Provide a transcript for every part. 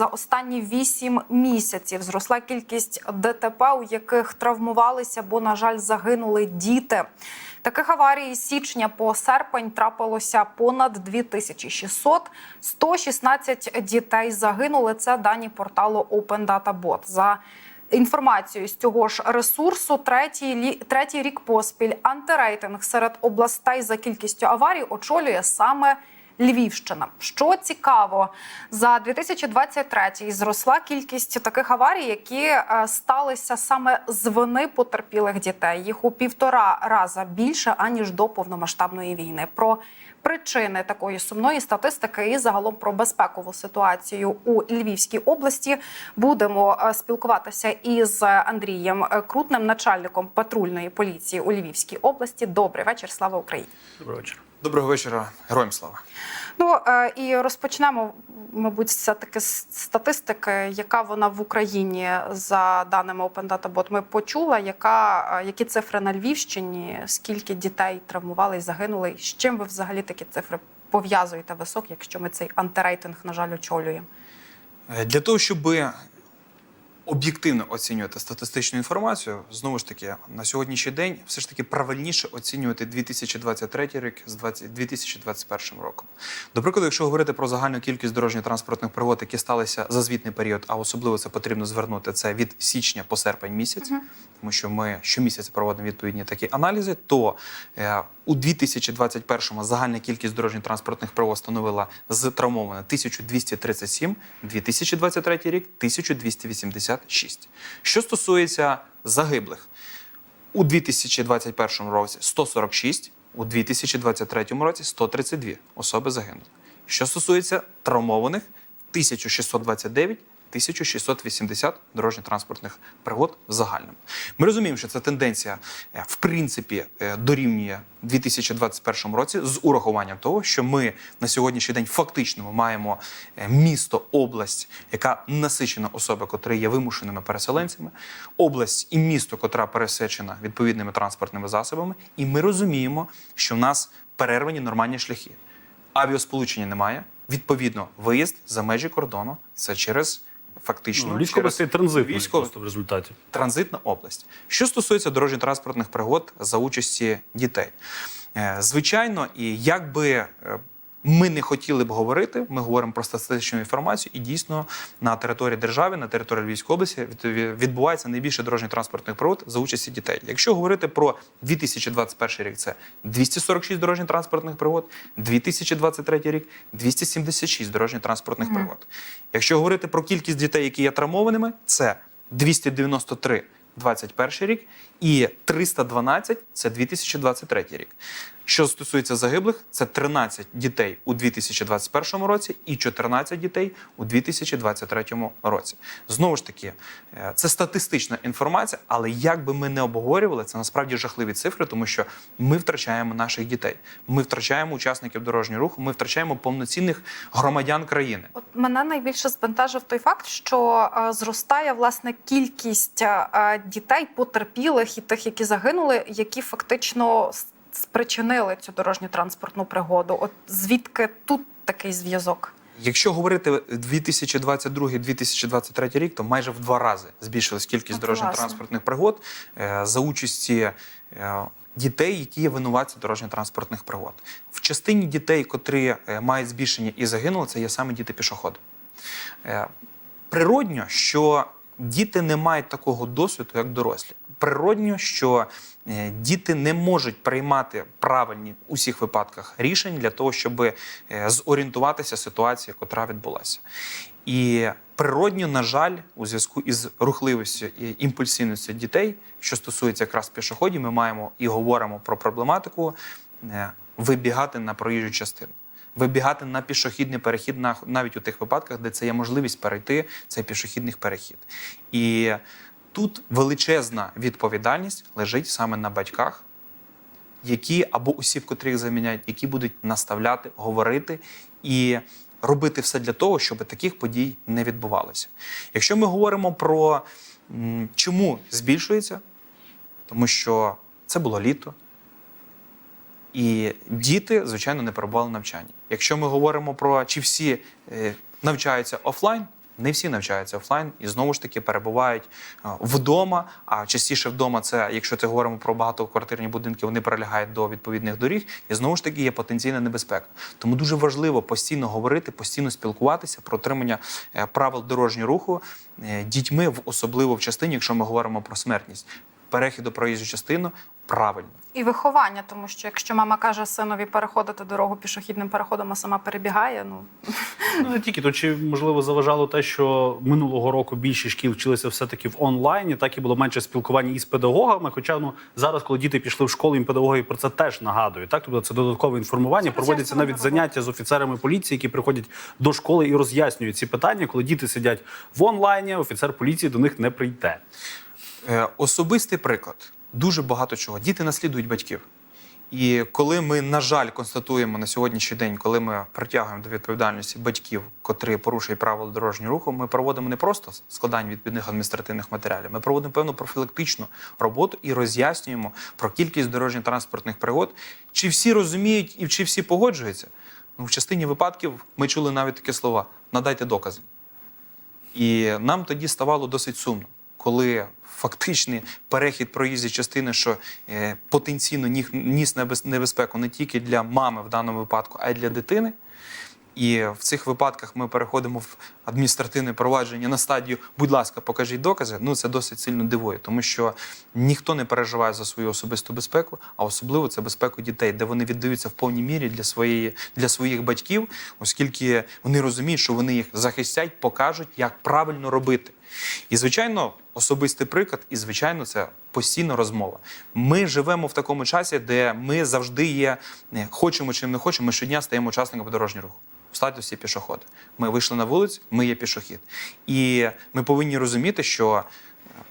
за останні 8 місяців. Зросла кількість ДТП, у яких травмувалися, бо, на жаль, загинули діти. Таких аварій з січня по серпень трапилося понад 2600. 116 дітей загинули. Це дані порталу Open Data Bot. За інформацією з цього ж ресурсу, третій, третій рік поспіль антирейтинг серед областей за кількістю аварій очолює саме Львівщина. Що цікаво, за 2023 зросла кількість таких аварій, які е, сталися саме з вини потерпілих дітей. Їх у півтора раза більше аніж до повномасштабної війни. Про причини такої сумної статистики і загалом про безпекову ситуацію у Львівській області будемо е, спілкуватися із Андрієм Крутним, начальником патрульної поліції у Львівській області. Добрий вечір, слава Україні. Доброго вечора. Доброго вечора, героям слава. Ну е, і розпочнемо, мабуть, все таки з статистики, яка вона в Україні за даними Open Data Bot. Ми почула, яка е, які цифри на Львівщині, скільки дітей травмували і загинули. З чим ви взагалі такі цифри пов'язуєте високі, якщо ми цей антирейтинг, на жаль, очолюємо? Е, Для того, щоб об'єктивно оцінювати статистичну інформацію, знову ж таки, на сьогоднішній день все ж таки правильніше оцінювати 2023 рік з 20 2021 роком. До прикладу, якщо говорити про загальну кількість дорожньо-транспортних пригод, які сталися за звітний період, а особливо це потрібно звернути це від січня по серпень місяць, тому що ми щомісяця проводимо відповідні такі аналізи, то е, у 2021-му загальна кількість дорожньо-транспортних пригод становила з травмовано 1237, 2023 рік 1286. Що стосується загиблих, у 2021 році 146, у 2023 році 132 особи загинули. Що стосується травмованих, 1629, 1680 дорожньо-транспортних пригод в загальному. Ми розуміємо, що ця тенденція е, в принципі е, дорівнює 2021 році з урахуванням того, що ми на сьогоднішній день фактично маємо е, місто, область, яка насичена особи, котрі є вимушеними переселенцями, область і місто, котра пересечена відповідними транспортними засобами, і ми розуміємо, що в нас перервані нормальні шляхи. Авіасполучення немає. Відповідно, виїзд за межі кордону це через фактично Ну, через область транзит військово... в результаті. транзитна область. Що стосується дорожньо-транспортних пригод за участі дітей, Е, звичайно, і як би е, ми не хотіли б говорити, ми говоримо про статистичну інформацію, і дійсно на території держави, на території Львівської області відбувається найбільше дорожньо-транспортних пригод за участі дітей. Якщо говорити про 2021 рік, це 246 дорожньо-транспортних пригод, 2023 рік 276 дорожньо-транспортних пригод. Якщо говорити про кількість дітей, які є травмованими, це 293 21 рік і 312 це 2023 рік. Що стосується загиблих, це 13 дітей у 2021 році і 14 дітей у 2023 році. Знову ж таки, е, це статистична інформація, але як би ми не обговорювали, це насправді жахливі цифри, тому що ми втрачаємо наших дітей, ми втрачаємо учасників дорожнього руху, ми втрачаємо повноцінних громадян країни. От мене найбільше збентежив той факт, що е, зростає власне кількість е, дітей потерпілих і тих, які загинули, які фактично спричинили цю дорожню транспортну пригоду. От звідки тут такий зв'язок? Якщо говорити 2022-2023 рік, то майже в два рази збільшилась кількість дорожньо-транспортних пригод е, за участі е, дітей, які є винуватці дорожньо-транспортних пригод. В частині дітей, котрі е, мають збільшення і загинули, це є саме діти-пішоходи. Е, Природньо, що діти не мають такого досвіду, як дорослі. Природньо, що е, діти не можуть приймати правильні у всіх випадках рішень для того, щоб е, зорієнтуватися ситуації, котра відбулася. І природньо, на жаль, у зв'язку із рухливістю і імпульсивністю дітей, що стосується якраз пішоходів, ми маємо і говоримо про проблематику е, вибігати на проїжджу частину. Вибігати на пішохідний перехід на- навіть у тих випадках, де це є можливість перейти цей пішохідний перехід. І тут величезна відповідальність лежить саме на батьках, які або осіб, котрих заміняють, які будуть наставляти, говорити і робити все для того, щоб таких подій не відбувалося. Якщо ми говоримо про чому збільшується, тому що це було літо. І діти, звичайно, не перебували в навчанні. Якщо ми говоримо про чи всі е, навчаються офлайн, Не всі навчаються офлайн і знову ж таки перебувають е, вдома. А частіше вдома це, якщо це говоримо про багатоквартирні будинки, вони прилягають до відповідних доріг, і знову ж таки є потенційна небезпека. Тому дуже важливо постійно говорити, постійно спілкуватися про отримання е, правил дорожнього руху дітьми, особливо в частині, якщо ми говоримо про смертність. Перехід до проїзду частину правильно. І виховання, тому що якщо мама каже синові переходити дорогу пішохідним переходом, а сама перебігає, ну Ну не тільки то чи можливо заважало те, що минулого року більшість шкіл вчилися все-таки в онлайні, так і було менше спілкування із педагогами. Хоча ну зараз, коли діти пішли в школу, їм педагоги про це теж нагадують. Так, тобто це додаткове інформування. Це Проводяться навіть заняття з офіцерами поліції, які приходять до школи і роз'яснюють ці питання, коли діти сидять в онлайні, офіцер поліції до них не прийде. Е, Особистий приклад. Дуже багато чого. Діти наслідують батьків. І коли ми, на жаль, констатуємо на сьогоднішній день, коли ми притягуємо до відповідальності батьків, котрі порушують правила дорожнього руху, ми проводимо не просто складання відповідних адміністративних матеріалів, ми проводимо певну профілактичну роботу і роз'яснюємо про кількість дорожньо-транспортних пригод, чи всі розуміють і чи всі погоджуються. Ну, в частині випадків ми чули навіть такі слова: надайте докази. І нам тоді ставало досить сумно, коли фактичний перехід проїзді частини, що е, потенційно ніс небез- небезпеку не тільки для мами в даному випадку, а й для дитини. І в цих випадках ми переходимо в адміністративне провадження на стадію, будь ласка, покажіть докази. Ну це досить сильно дивує, тому що ніхто не переживає за свою особисту безпеку, а особливо це безпеку дітей, де вони віддаються в повній мірі для своєї для своїх батьків, оскільки вони розуміють, що вони їх захистять, покажуть, як правильно робити. І звичайно, особистий приклад, і звичайно, це постійна розмова. Ми живемо в такому часі, де ми завжди є, хочемо чи не хочемо, ми щодня стаємо учасниками подорожнього руху. В статусі пішохода. Ми вийшли на вулицю, ми є пішохід. І ми повинні розуміти, що е,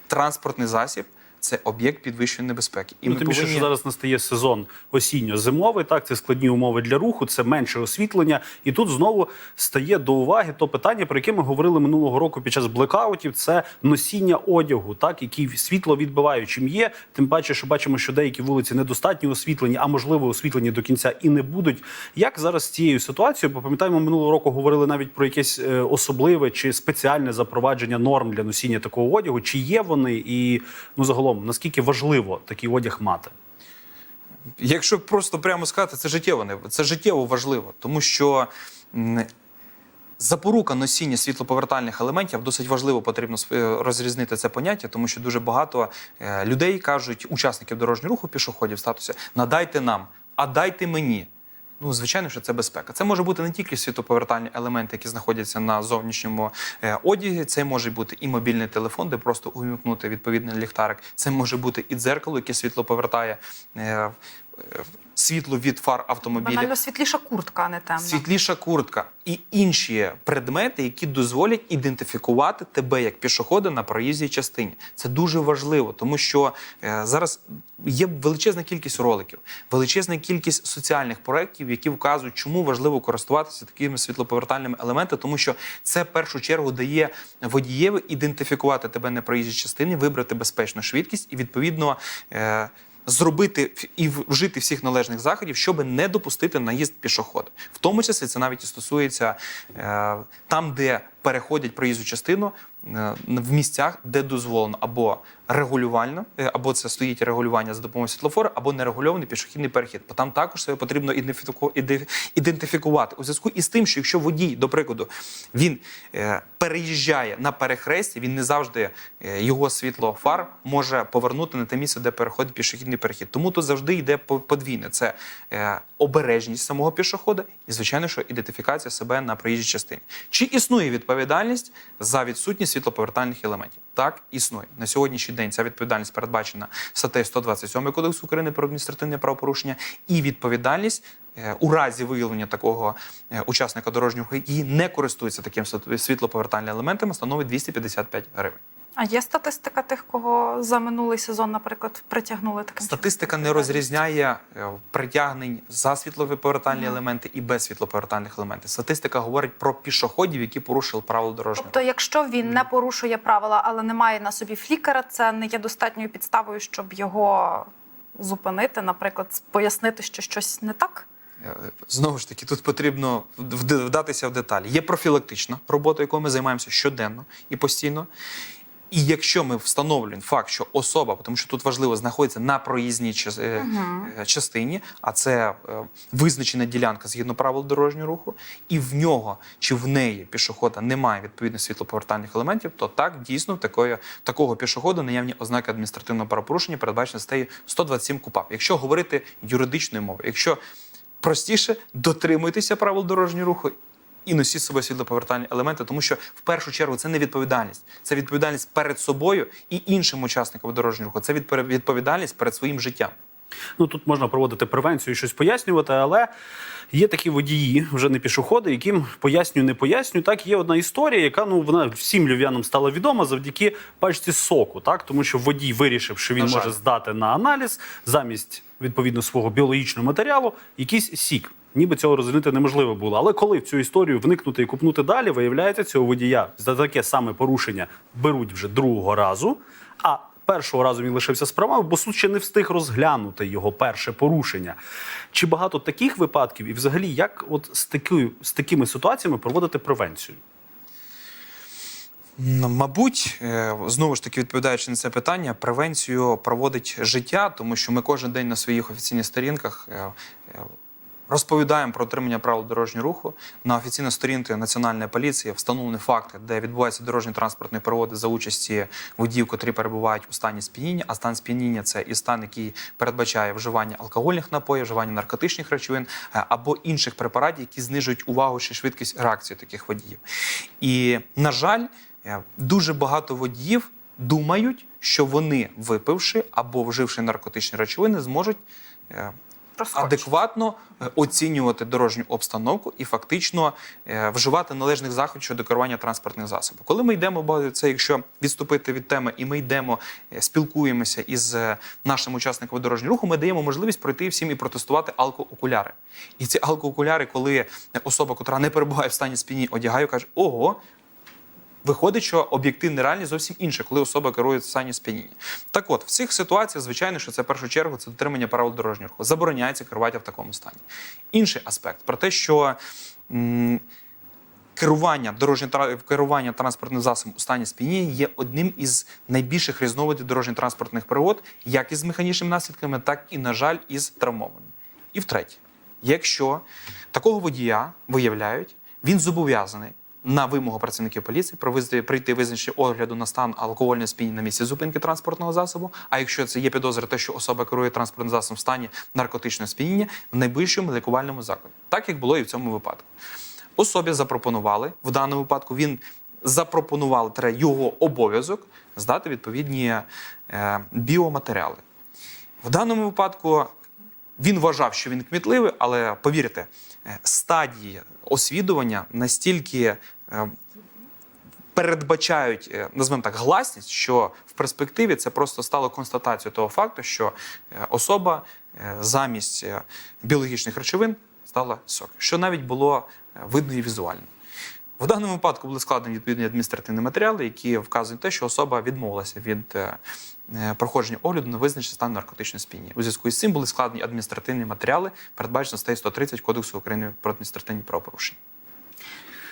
транспортний засіб це об'єкт підвищеної небезпеки. І ну, ми тим більше, повинні... що зараз настає сезон осінньо-зимовий, так це складні умови для руху, це менше освітлення. І тут знову стає до уваги то питання, про яке ми говорили минулого року під час блекаутів. Це носіння одягу, так який світло відбиваючим є. Тим паче, що бачимо, що деякі вулиці недостатньо освітлені, а можливо освітлені до кінця і не будуть. Як зараз з цією ситуацією? Бо пам'ятаємо, минулого року говорили навіть про якесь е, особливе чи спеціальне запровадження норм для носіння такого одягу. Чи є вони, і ну загалом наскільки важливо такий одяг мати? Якщо просто прямо сказати, це життєво не це життєво важливо, тому що запорука носіння світлоповертальних елементів досить важливо потрібно розрізнити це поняття, тому що дуже багато е, людей кажуть, учасників дорожнього руху, пішоходів в статусі надайте нам, а дайте мені. Ну, звичайно, що це безпека. Це може бути не тільки світоповертальні елементи, які знаходяться на зовнішньому е, одязі. Це може бути і мобільний телефон, де просто увімкнути відповідний ліхтарик. Це може бути і дзеркало, яке світло повертає світло від фар автомобіля. банально світліша куртка, а не темна. Світліша куртка і інші предмети, які дозволять ідентифікувати тебе як пішохода на проїзній частині. Це дуже важливо, тому що е, зараз є величезна кількість роликів, величезна кількість соціальних проєктів, які вказують, чому важливо користуватися такими світлоповертальними елементами, тому що це в першу чергу дає водієві ідентифікувати тебе на проїзній частині, вибрати безпечну швидкість і відповідно. Е, зробити і вжити всіх належних заходів, щоб не допустити наїзд пішохода. В тому числі це навіть і стосується е, там, де переходять проїзну частину е, в місцях, де дозволено або регулювально, е, або це стоїть регулювання за допомогою світлофора, або нерегульований пішохідний перехід. Бо там також себе потрібно ідентифікувати у зв'язку із тим, що якщо водій, до прикладу, він е, переїжджає на перехресті, він не завжди його світло фар може повернути на те місце, де переходить пішохідний перехід. Тому тут завжди йде по- подвійне: це обережність самого пішохода і, звичайно, що ідентифікація себе на проїжджій частині. Чи існує відповідальність за відсутність світлоповертальних елементів? Так, існує на сьогоднішній день. Ця відповідальність передбачена статтею 127 Кодексу України про адміністративне правопорушення і відповідальність. е, У разі виявлення такого е, учасника дорожнього руху, який не користується таким світлоповертальним елементами, становить 255 гривень. А є статистика тих, кого за минулий сезон, наприклад, притягнули таким чином? Статистика не розрізняє е, притягнень за світлоповертальні елементи і без світлоповертальних елементів. Статистика говорить про пішоходів, які порушили правила дорожнього. Тобто, якщо він не порушує правила, але не має на собі флікера, це не є достатньою підставою, щоб його зупинити, наприклад, пояснити, що щось не так. Е, Знову ж таки, тут потрібно вд- вдатися в деталі. Є профілактична робота, якою ми займаємося щоденно і постійно. І якщо ми встановлюємо факт, що особа, тому що тут важливо знаходиться на проїзній е, е, частині, а це е, визначена ділянка згідно правил дорожнього руху, і в нього чи в неї пішохода немає відповідних світлоповертальних елементів, то так дійсно такої, такого пішоходу наявні ознаки адміністративного правопорушення передбачені статтею 127 КУПАП. Якщо говорити юридичною мовою, якщо простіше дотримуйтеся правил дорожнього руху. І носіть з собою світлоповертальні елементи, тому що в першу чергу це не відповідальність, це відповідальність перед собою і іншим учасникам дорожнього руху. Це відповідальність перед своїм життям. Ну тут можна проводити превенцію і щось пояснювати, але є такі водії, вже не пішоходи, яким пояснюю, не пояснюю. Так є одна історія, яка ну вона всім львів'янам стала відома завдяки пачці соку, так тому що водій вирішив, що він На може здати на аналіз замість відповідно свого біологічного матеріалу якийсь сік. Ніби цього розуміти неможливо було. Але коли в цю історію вникнути і купнути далі, виявляється, цього водія за таке саме порушення беруть вже другого разу. А першого разу він лишився з бо суд ще не встиг розглянути його перше порушення. Чи багато таких випадків, і взагалі, як от з, таки, з такими ситуаціями проводити превенцію? Мабуть, е, знову ж таки відповідаючи на це питання, превенцію проводить життя, тому що ми кожен день на своїх офіційних сторінках е, е, розповідаємо про отримання правил дорожнього руху. На офіційній сторінці Національної поліції встановлені факти, де відбуваються дорожні транспортні пригоди за участі водіїв, котрі перебувають у стані сп'яніння. А стан сп'яніння це і стан, який передбачає вживання алкогольних напоїв, вживання наркотичних речовин е, або інших препаратів, які знижують увагу чи швидкість реакції таких водіїв. І на жаль, е, дуже багато водіїв думають, що вони, випивши або вживши наркотичні речовини, зможуть е, Проскочить. адекватно е, оцінювати дорожню обстановку і фактично е, вживати належних заходів щодо керування транспортних засобів. Коли ми йдемо, це якщо відступити від теми, і ми йдемо, е, спілкуємося із нашими учасниками дорожнього руху, ми даємо можливість пройти всім і протестувати алкоокуляри. І ці алкоокуляри, коли особа, котра не перебуває в стані спіні, одягає, каже: ого. Виходить, що об'єктивна реальність зовсім інша, коли особа керує в стані сп'яніння. Так от, в цих ситуаціях, звичайно, що це в першу чергу це дотримання правил дорожнього руху. Забороняється керувати в такому стані. Інший аспект про те, що м, керування дорожньо керування транспортним засобом у стані сп'яніння є одним із найбільших різновидів дорожньо-транспортних пригод, як із механічними наслідками, так і, на жаль, із травмованими. І втретє, якщо такого водія виявляють, він зобов'язаний на вимогу працівників поліції провести прийти визначення огляду на стан алкогольного сп'яніння на місці зупинки транспортного засобу. А якщо це є підозра, те, що особа керує транспортним засобом в стані наркотичного сп'яніння в найближчому лікувальному закладі, так як було і в цьому випадку. Особі запропонували в даному випадку. Він запропонував його обов'язок здати відповідні е, біоматеріали. В даному випадку він вважав, що він кмітливий, але повірте, стадії освідування настільки е, передбачають, е, назвемо так, гласність, що в перспективі це просто стало констатацією того факту, що е, особа замість біологічних речовин стала сок, що навіть було видно і візуально. В даному випадку були складені відповідні адміністративні матеріали, які вказують те, що особа відмовилася від е, е, проходження огляду на визначення стану наркотичної сп'яніння. У зв'язку з цим були складені адміністративні матеріали, передбачено статтею 130 Кодексу України про адміністративні правопорушення.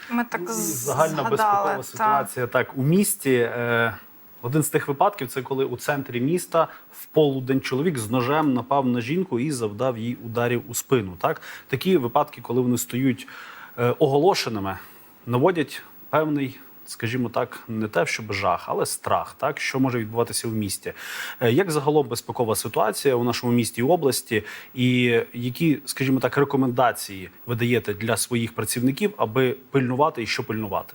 Ми так Загальна безпекова та. ситуація так у місті. Е, один з тих випадків це коли у центрі міста в полудень чоловік з ножем напав на жінку і завдав їй ударів у спину. Так такі випадки, коли вони стають е, оголошеними, наводять певний. Скажімо так, не те, щоб жах, але страх, так що може відбуватися в місті. Е, Як загалом безпекова ситуація у нашому місті і області, і які, скажімо так, рекомендації ви даєте для своїх працівників, аби пильнувати і що пильнувати?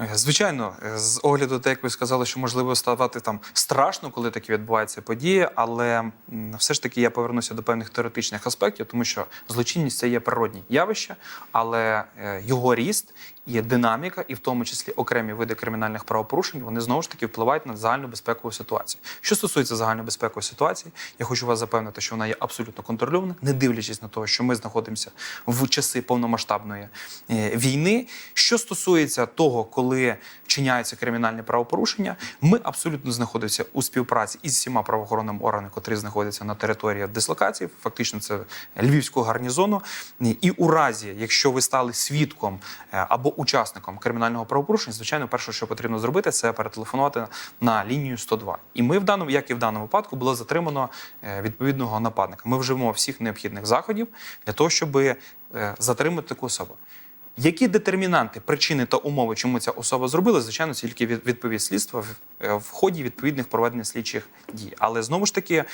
Е, Звичайно, е, з огляду, те, як ви сказали, що можливо ставати там страшно, коли такі відбуваються події, але все ж таки я повернуся до певних теоретичних аспектів, тому що злочинність це є природні явища, але його ріст і динаміка, і в тому числі окремі види кримінальних правопорушень, вони знову ж таки впливають на загальну безпекову ситуацію. Що стосується загальної безпекової ситуації, я хочу вас запевнити, що вона є абсолютно контрольована, не дивлячись на те, що ми знаходимося в часи повномасштабної е, війни. Що стосується того, коли коли вчиняються кримінальні правопорушення, ми абсолютно знаходимося у співпраці із всіма правоохоронними органами, котрі знаходяться на території дислокації. Фактично, це львівського гарнізону. І у разі, якщо ви стали свідком е, або учасником кримінального правопорушення, звичайно, перше, що потрібно зробити, це перетелефонувати на лінію 102. І ми в даному, як і в даному випадку, було затримано е, відповідного нападника. Ми вживемо всіх необхідних заходів для того, щоб е, затримати таку особу. Які детермінанти, причини та умови, чому ця особа зробила, звичайно, тільки від- відповість слідства е, в ході відповідних проведення слідчих дій. Але знову ж таки.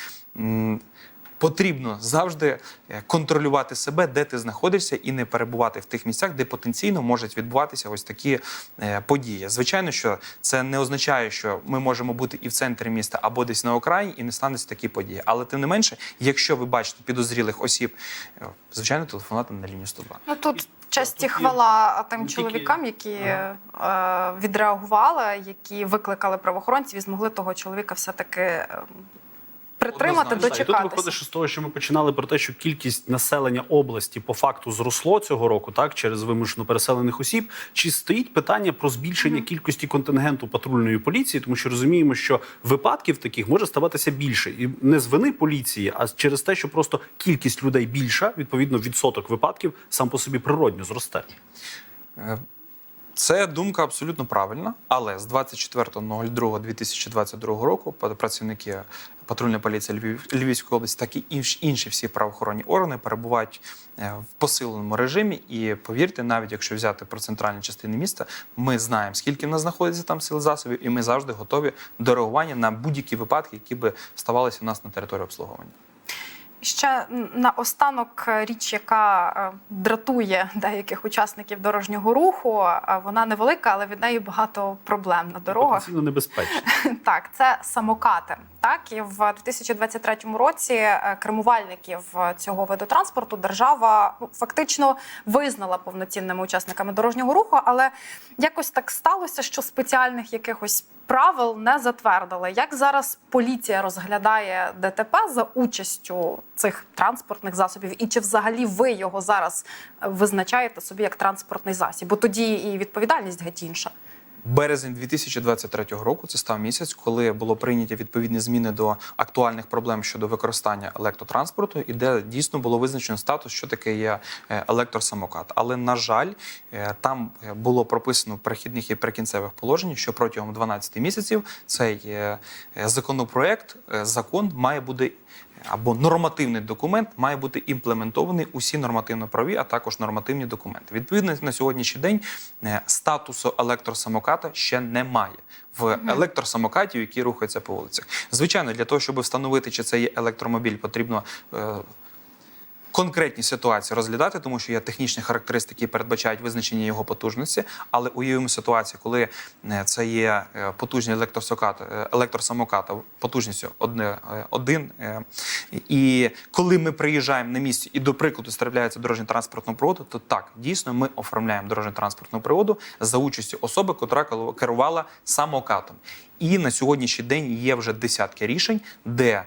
Потрібно завжди е, контролювати себе, де ти знаходишся, і не перебувати в тих місцях, де потенційно можуть відбуватися ось такі е, події. Звичайно, що це не означає, що ми можемо бути і в центрі міста або десь на окраїні, і не стануться такі події. Але тим не менше, якщо ви бачите підозрілих осіб, е, звичайно, телефонувати на лінію 102. Ну тут честь і тут є хвала тим чоловікам, які е, відреагували, які викликали правоохоронців і змогли того чоловіка все-таки е, притримати, Однозначно. І Тут дочекатися. виходить з того, що ми починали про те, що кількість населення області по факту зросло цього року, так через вимушено переселених осіб. Чи стоїть питання про збільшення кількості контингенту патрульної поліції? Тому що розуміємо, що випадків таких може ставатися більше, і не з вини поліції, а через те, що просто кількість людей більша, відповідно, відсоток випадків сам по собі природньо зросте. Е, Це думка абсолютно правильна, але з 24.02.2022 року працівники патрульної поліція Львів, Львівської області, так і інш- інші всі правоохоронні органи перебувають е, в посиленому режимі. І повірте, навіть якщо взяти про центральні частини міста, ми знаємо, скільки в нас знаходиться там сил засобів, і ми завжди готові до реагування на будь-які випадки, які би ставалися у нас на території обслуговування. Ще на останок річ, яка е, дратує деяких учасників дорожнього руху. е, Вона невелика, але від неї багато проблем на дорогах. Потенційно небезпечно. Так, це самокати. Так і в 2023 році е, кермувальників е, цього виду транспорту держава ну, фактично визнала повноцінними учасниками дорожнього руху, але якось так сталося, що спеціальних якихось правил не затвердили. Як зараз поліція розглядає ДТП за участю цих транспортних засобів, і чи взагалі ви його зараз е, визначаєте собі як транспортний засіб? Бо тоді і відповідальність геть інша. Березень 2023 року це став місяць, коли було прийняті відповідні зміни до актуальних проблем щодо використання електротранспорту, і де дійсно було визначено статус, що таке є е, електросамокат. Але на жаль, е, там е, було прописано в перехідних і прикінцевих положеннях, що протягом 12 місяців цей законопроект, закон має бути. Або нормативний документ має бути імплементований усі нормативно-праві, а також нормативні документи. Відповідно, на сьогоднішній день е, статусу електросамоката ще немає в електросамокатів, які рухаються по вулицях. Звичайно, для того, щоб встановити, чи це є електромобіль, потрібно. Конкретні ситуації розглядати, тому що є технічні характеристики, які передбачають визначення його потужності. Але уявимо ситуацію, коли е, це є е, електросамокат, е, електросамокат потужністю один. І коли ми приїжджаємо на місці і, до прикладу, стріляється дорожньо транспортного проводу, то так дійсно ми оформляємо дорожньо транспортного проводу за участю особи, котра керувала самокатом. І на сьогоднішній день є вже десятки рішень, де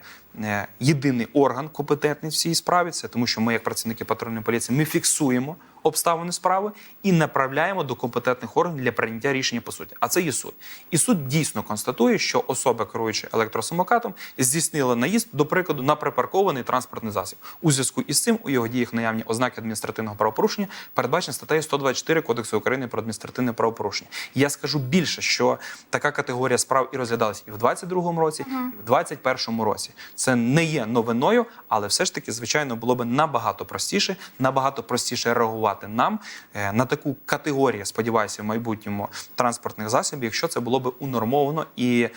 єдиний орган компетентний в цій справі, це тому, що ми, як працівники патрульної поліції, ми фіксуємо обставини справи і направляємо до компетентних органів для прийняття рішення по суті. А це є суд. І суд дійсно констатує, що особа, керуючи електросамокатом, здійснила наїзд, до прикладу, на припаркований транспортний засіб. У зв'язку із цим у його діях наявні ознаки адміністративного правопорушення, передбачені статтею 124 Кодексу України про адміністративне правопорушення. Я скажу більше, що така категорія справ і розглядалась і в 22-му році, і в 21-му році. Це не є новиною, але все ж таки, звичайно, було б набагато простіше, набагато простіше реагувати нам е, на таку категорію, сподіваюся, в майбутньому транспортних засобів, якщо це було б унормовано і.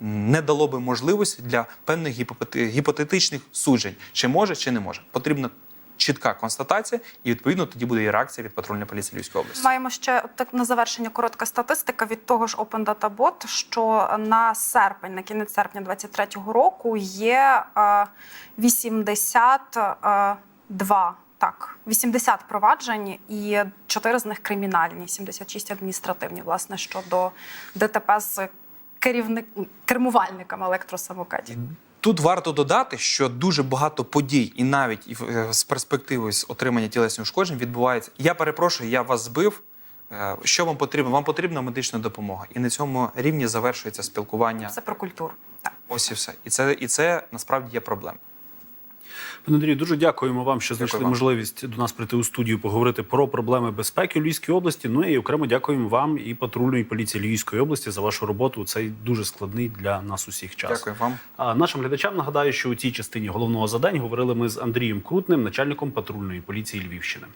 Не дало би можливості для певних гіпотетичних суджень, чи може, чи не може. Потрібна чітка констатація, і відповідно тоді буде і реакція від патрульної поліції Львівської області. Маємо ще так на завершення коротка статистика від того ж Open Data Bot, що на серпень, на кінець серпня 2023 року є е, 82 так, 80 проваджень і 4 з них кримінальні, 76 адміністративні, власне, щодо ДТП з керівник кермувальниками електросамокатів. Тут варто додати, що дуже багато подій, і навіть е, з перспективи з отримання тілесних ушкоджень відбувається. Я перепрошую, я вас збив. Е, Що вам потрібно? Вам потрібна медична допомога, і на цьому рівні завершується спілкування. Все про культуру. Так. Ось і все. І це, і це насправді є проблема. Пане Андрію, дуже дякуємо вам, що знайшли вам. можливість до нас прийти у студію поговорити про проблеми безпеки у Львівській області. Ну і окремо дякуємо вам і патрульної поліції Львівської області за вашу роботу. у Цей дуже складний для нас усіх час. Дякую вам. А нашим глядачам нагадаю, що у цій частині головного задань говорили ми з Андрієм Крутним, начальником патрульної поліції Львівщини.